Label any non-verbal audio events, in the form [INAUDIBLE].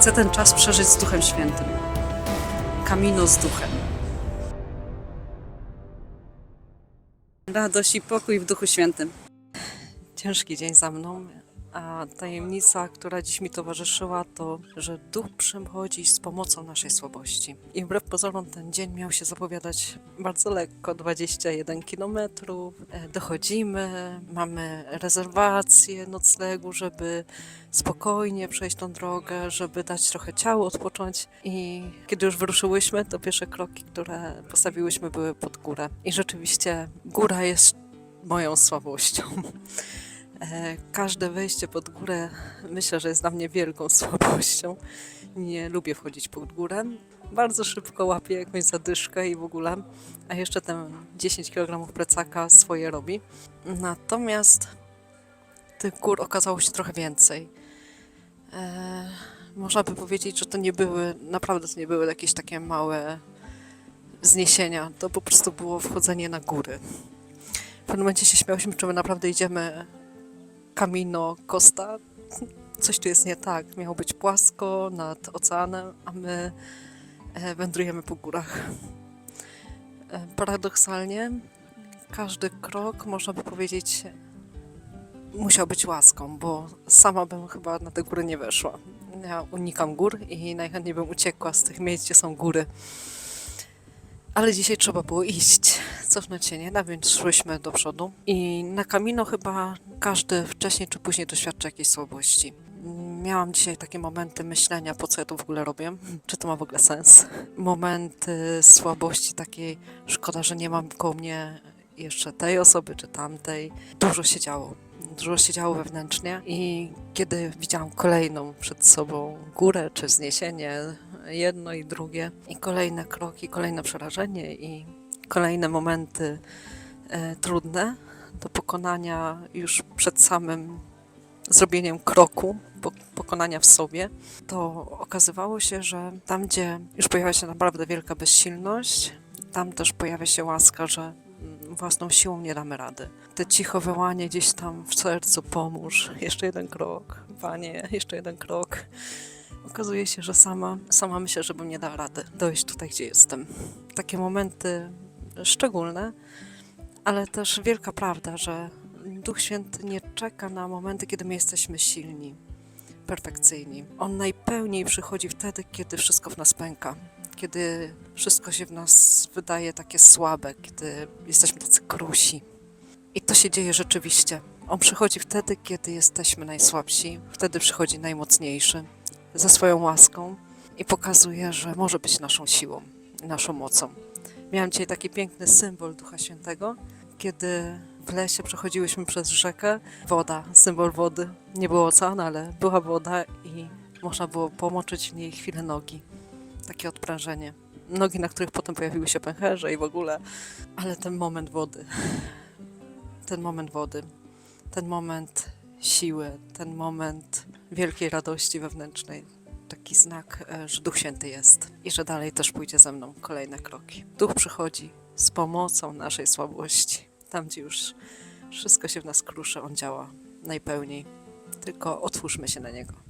Chcę ten czas przeżyć z Duchem Świętym. Kamino z Duchem. Radość i pokój w Duchu Świętym. Ciężki dzień za mną, a tajemnica, która dziś mi towarzyszyła, to, że Duch przychodzi z pomocą naszej słabości. I wbrew pozorom ten dzień miał się zapowiadać bardzo lekko, 21 km. Dochodzimy, mamy rezerwację noclegu, żeby spokojnie przejść tą drogę, żeby dać trochę ciału odpocząć. I kiedy już wyruszyłyśmy, to pierwsze kroki, które postawiłyśmy, były pod górę. I rzeczywiście góra jest moją słabością. [LAUGHS] E, Każde wejście pod górę myślę, że jest dla mnie wielką [LAUGHS] słabością. Nie lubię wchodzić pod górę. Bardzo szybko łapię jakąś zadyszkę i w ogóle, a jeszcze ten 10 kg plecaka swoje robi. Natomiast tych gór okazało się trochę więcej. E, można by powiedzieć, że to nie były, naprawdę to nie były jakieś takie małe wzniesienia. To po prostu było wchodzenie na góry. W pewnym momencie się śmiałyśmy, czy my naprawdę idziemy Camino Costa. Coś tu jest nie tak. Miało być płasko nad oceanem, a my e, wędrujemy po górach. E, Paradoksalnie każdy krok, można by powiedzieć, musiał być łaską, bo sama bym chyba na te góry nie weszła. Ja unikam gór i najchętniej bym uciekła z tych miejsc, gdzie są góry. Ale dzisiaj trzeba było iść. Cofnąć się nie da, więc szłyśmy do przodu. I na Camino chyba każdy wcześniej czy później doświadcza jakiejś słabości. Miałam dzisiaj takie momenty myślenia, po co ja to w ogóle robię, czy to ma w ogóle sens. Momenty słabości takiej, szkoda, że nie mam koło mnie jeszcze tej osoby czy tamtej. Dużo się działo. Dużo się działo wewnętrznie i kiedy widziałam kolejną przed sobą górę czy zniesienie, jedno i drugie, i kolejne kroki, kolejne przerażenie i kolejne momenty e, trudne do pokonania już przed samym zrobieniem kroku, po, pokonania w sobie, to okazywało się, że tam, gdzie już pojawia się naprawdę wielka bezsilność, tam też pojawia się łaska, że własną siłą nie damy rady. Te cicho wołanie gdzieś tam w sercu, pomóż, jeszcze jeden krok, panie, jeszcze jeden krok. Okazuje się, że sama, sama myślę, żebym nie dała rady dojść tutaj, gdzie jestem. Takie momenty szczególne, ale też wielka prawda, że Duch Święty nie czeka na momenty, kiedy my jesteśmy silni, perfekcyjni. On najpełniej przychodzi wtedy, kiedy wszystko w nas pęka, kiedy wszystko się w nas wydaje takie słabe, kiedy jesteśmy tacy krusi. I to się dzieje rzeczywiście. On przychodzi wtedy, kiedy jesteśmy najsłabsi, wtedy przychodzi najmocniejszy ze swoją łaską i pokazuje, że może być naszą siłą, naszą mocą. Miałam dzisiaj taki piękny symbol Ducha Świętego, kiedy w lesie przechodziłyśmy przez rzekę. Woda, symbol wody. Nie było oceanu, ale była woda i można było pomoczyć w niej chwilę nogi. Takie odprężenie. Nogi, na których potem pojawiły się pęcherze i w ogóle, ale ten moment wody, ten moment wody, ten moment siły, ten moment wielkiej radości wewnętrznej. Taki znak, e, że Duch Święty jest i że dalej też pójdzie ze mną kolejne kroki. Duch przychodzi z pomocą naszej słabości. Tam, gdzie już wszystko się w nas kruszy, On działa najpełniej. Tylko otwórzmy się na Niego.